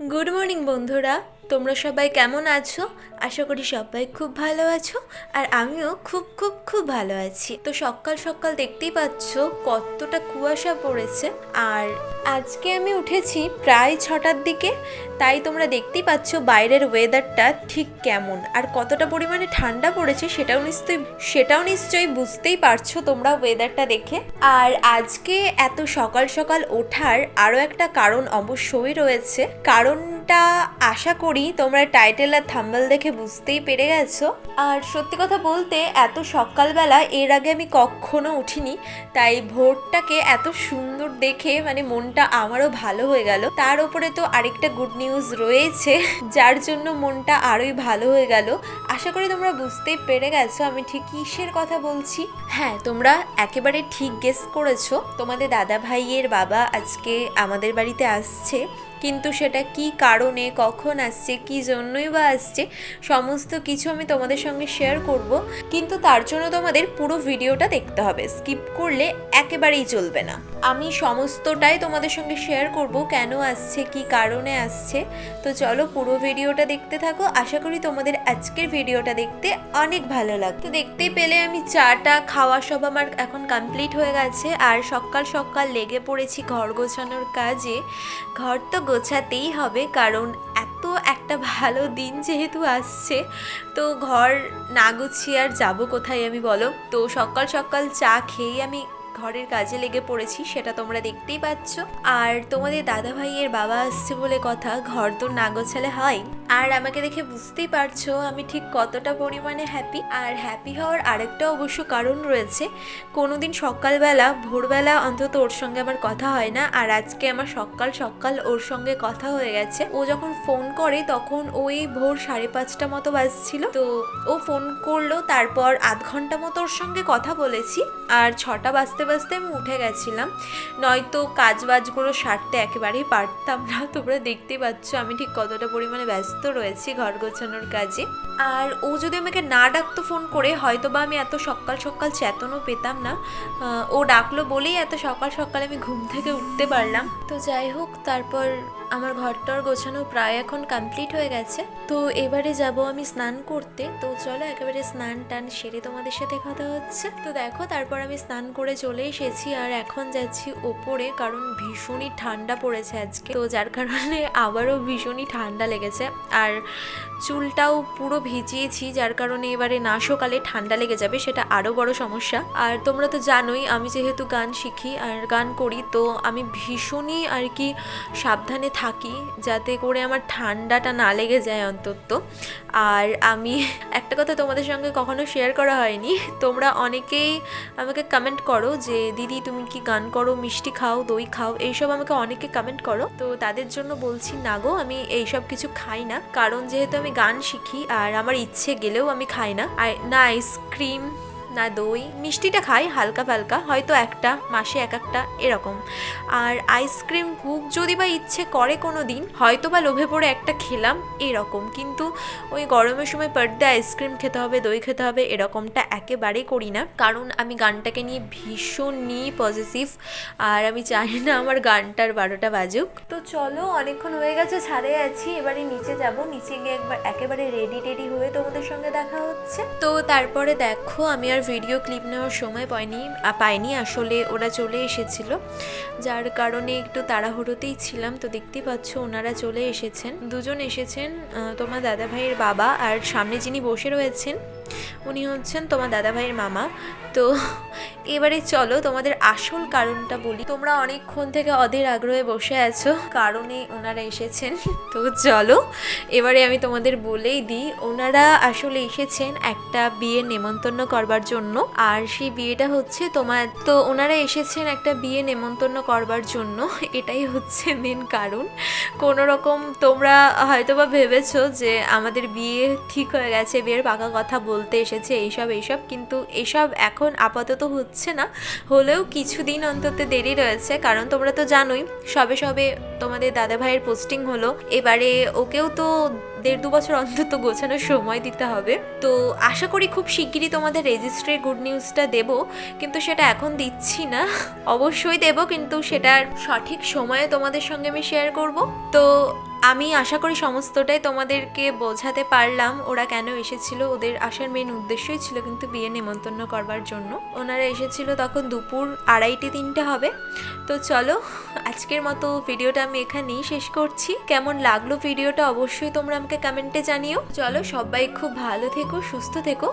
Good morning বন্ধুরা। তোমরা সবাই কেমন আছো? আশা করি সবাই খুব ভালো আছো, আর আমিও খুব খুব খুব ভালো আছি। তো সকাল সকাল দেখতেই পাচ্ছ কতটা কুয়াশা পড়েছে। আর আজকে আমি উঠেছি প্রায় ছটার দিকে, তাই তোমরা দেখতেই পাচ্ছ বাইরের ওয়েদারটা ঠিক কেমন। আর কতটা পরিমাণে ঠান্ডা পড়েছে সেটাও নিশ্চয়ই সেটাও নিশ্চয়ই বুঝতেই পারছ তোমরা ওয়েদারটা দেখে। আর আজকে এত সকাল সকাল ওঠার আরও একটা কারণ অবশ্যই রয়েছে। কারণটা আশা করি তোমরা টাইটেল আর থাম্বেল দেখে বুঝতেই পেরে গেছো। আর সত্যি কথা বলতে এত সকালবেলা, এর আগে আমি কখনো উঠিনি, তাই ভোরটাকে এত সুন্দর দেখে মানে মনটা আমারও ভালো হয়ে গেল। তার উপরে তো আরেকটা গুড নিউজ রয়েছে, যার জন্য মনটা আরোই ভালো হয়ে গেল। আশা করি তোমরা বুঝতেই পেরে গেছো আমি ঠিক কিসের কথা বলছি। হ্যাঁ তোমরা একেবারে ঠিক গেস করেছ। তোমাদের দাদা ভাইয়ের বাবা আজকে আমাদের বাড়িতে আসছে। কিন্তু সেটা কি কারণে, কখন আসছে, কি জন্যই বা আসছে, সমস্ত কিছু আমি তোমাদের সঙ্গে শেয়ার করব। কিন্তু তার জন্য তোমাদের পুরো ভিডিওটা দেখতে হবে। স্কিপ করলে একেবারেই চলবে না। আমি সমস্তটাই তোমাদের সঙ্গে শেয়ার করব, কেন আসছে, কি কারণে আসছে। তো চলো পুরো ভিডিওটা দেখতে থাকো। আশা করি তোমাদের আজকের ভিডিওটা দেখতে অনেক ভালো লাগতো দেখতেই পেলে আমি চাটা, খাওয়া সব আমার এখন কমপ্লিট হয়ে গেছে। আর সকাল সকাল লেগে পড়েছি ঘর গোছানোর কাজে। ঘর তো গোছাতেই হবে, কারণ এত একটা ভালো দিন যেহেতু আসছে, তো ঘর না গুছিয়ে আর যাব কোথায় আমি বলো? তো সকাল সকাল চা খেয়েই আমি ঘরের কাজে লেগে পড়েছি, সেটা তোমরা দেখতেই পাচ্ছ। আর তোমাদের দাদা ভাইয়ের বাবা আসছে বলে কথা, ঘর তো না গোছালে হয়। আর আমাকে দেখে বুঝতেই পারছ, আমি ঠিক কতটা পরিমাণে হ্যাপি আর হ্যাপি হওয়ার আরেকটা অবশ্য কারণ রয়েছে, কোনোদিন সকালবেলা, ভোরবেলা অন্তত ওর সঙ্গে আমার কথা হয় না, আর আজকে আমার সকাল সকাল ওর সঙ্গে কথা হয়ে গেছে। ও যখন ফোন করে, তখন ওই ভোর সাড়ে পাঁচটা মতো বাজছিল। তো ও ফোন করল, তারপর আধ ঘণ্টা মতো ওর সঙ্গে কথা বলেছি। আর ছটা বাজতে বাজতে আমি উঠে গেছিলাম। নয়তো কাজ বাজগুলো সারতে একেবারেই পারতাম না। তোমরা দেখতেই পাচ্ছ আমি ঠিক কতটা পরিমাণে ব্যস্ত রয়েছি ঘর গোছানোর কাজে। আর ও যদি আমাকে না ডাকতো ফোন করে হয়তো বা আমি এত সকাল সকাল চেতনও পেতাম না। ও ডাকলো বলেই এত সকাল সকাল আমি ঘুম থেকে উঠতে পারলাম। তো যাই হোক, তারপর আমার ঘরটার গোছানো প্রায় এখন কমপ্লিট হয়ে গেছে। তো এবারে যাব আমি স্নান করতে। তো চলো একেবারে স্নান টান সেরে তোমাদের সাথে কথা হচ্ছে। তো দেখো, তারপর আমি স্নান করে চলে এসেছি আর এখন যাচ্ছি ওপরে কারণ ভীষণই ঠান্ডা পড়েছে আজকে। তো যার কারণে আবারও ভীষণই ঠান্ডা লেগেছে। আর চুলটাও পুরো ভিজিয়েছি, যার কারণে এবারে না সকালে ঠান্ডা লেগে যাবে, সেটা আরও বড় সমস্যা। আর তোমরা তো জানোই, আমি যেহেতু গান শিখি আর গান করি, তো আমি ভীষণই আর কি সাবধানে থাকি যাতে করে আমার ঠান্ডাটা না লেগে যায় অন্তত। আর আমি, একটা কথা তোমাদের সঙ্গে কখনো শেয়ার করা হয়নি, তোমরা অনেকেই আমাকে কমেন্ট করো যে, দিদি, তুমি কি গান করো? মিষ্টি খাও, দই খাও? এইসব আমাকে অনেকে কমেন্ট করো। তো তাদের জন্য বলছি, না গো, আমি এইসব কিছু খাই না। কারণ যেহেতু আমি গান শিখি আর আমার ইচ্ছে গেলেও আমি খাই না। আর না আইসক্রিম না দই, মিষ্টিটা খাই হালকা ফালকা, হয়তো একটা, মাসে এক একটা, এরকম। আর আইসক্রিম খুব যদি বা ইচ্ছে করে কোনো দিন হয়তো বা লোভে পড়ে একটা খেলাম, এরকম। কিন্তু ওই গরমের সময় পার ডে আইসক্রিম খেতে হবে, দই খেতে হবে, এরকমটা একেবারেই করি না। কারণ আমি গানটাকে নিয়ে ভীষণই পজিটিভ আর আমি চাই না আমার গানটার বারোটা বাজুক। তো চলো, অনেকক্ষণ হয়ে গেছে, ছাদে আছি, এবারে নিচে যাব। নিচে গিয়ে একবার একেবারে রেডি টেডি হয়ে তোমাদের সঙ্গে দেখা হচ্ছে। তো তারপরে দেখো, আমি আর ভিডিও ক্লিপ নেওয়ার সময় পাইনি পাইনি আসলে ওরা চলে এসেছিল। যার কারণে একটু তাড়াহুড়োতেই ছিলাম, তো দেখতেই পাচ্ছ ওনারা চলে এসেছেন। দুজন এসেছেন তোমার দাদা ভাইয়ের বাবা আর সামনে যিনি বসে রয়েছেন উনি হচ্ছেন তোমার দাদা ভাইয়ের মামা। তো এবারে চলো তোমাদের আসল কারণটা বলি। তোমরা অনেকক্ষণ থেকে অধীর আগ্রহে বসে আছো, কারণে ওনারা এসেছেন। তো চলো, এবারে আমি তোমাদের বলেই দিই, ওনারা আসলে এসেছেন একটা বিয়ের নেমন্তন্ন করবার জন্য। আর সেই বিয়েটা হচ্ছে তোমার, তো ওনারা এসেছেন একটা বিয়ে নেমন্তন্ন করবার জন্য। এটাই হচ্ছে মেন কারণ। কোনো রকম তোমরা হয়তোবা ভেবেছো যে আমাদের বিয়ে ঠিক হয়ে গেছে, বিয়ের পাকা কথা বলতে এসেছে এইসব এইসব। কিন্তু এসব এখন আপাতত হচ্ছে না। হলেও কিছুদিন অন্তত দেরি রয়েছে। কারণ তোমরা তো জানোই, সবে সবে তোমাদের দাদা ভাইয়ের পোস্টিং হলো। এবারে ওকেও তো দেড় দু বছর অন্তত গোছানোর সময় দিতে হবে। তো আশা করি খুব শিগগিরই তোমাদের রেজিস্ট্রি গুড নিউজটা দেব। কিন্তু সেটা এখন দিচ্ছি না। অবশ্যই দেব, কিন্তু সেটার সঠিক সময়ে তোমাদের সঙ্গে আমি শেয়ার করব। তো আমি আশা করি সমস্তটাই তোমাদেরকে বোঝাতে পারলাম। ওরা কেন এসেছিল? ওদের আসার মেন উদ্দেশ্যই ছিল কিন্তু বিয়ে নেমন্তন্ন করবার জন্য। ওনারা এসেছিল তখন দুপুর আড়াইটে তিনটে হবে। তো চলো, আজকের মতো ভিডিওটা আমি এখানেই শেষ করছি। কেমন লাগল ভিডিওটা অবশ্যই তোমরা আমাকে কমেন্টে জানিও। চলো সবাই খুব ভালো থেকো, সুস্থ থেকো।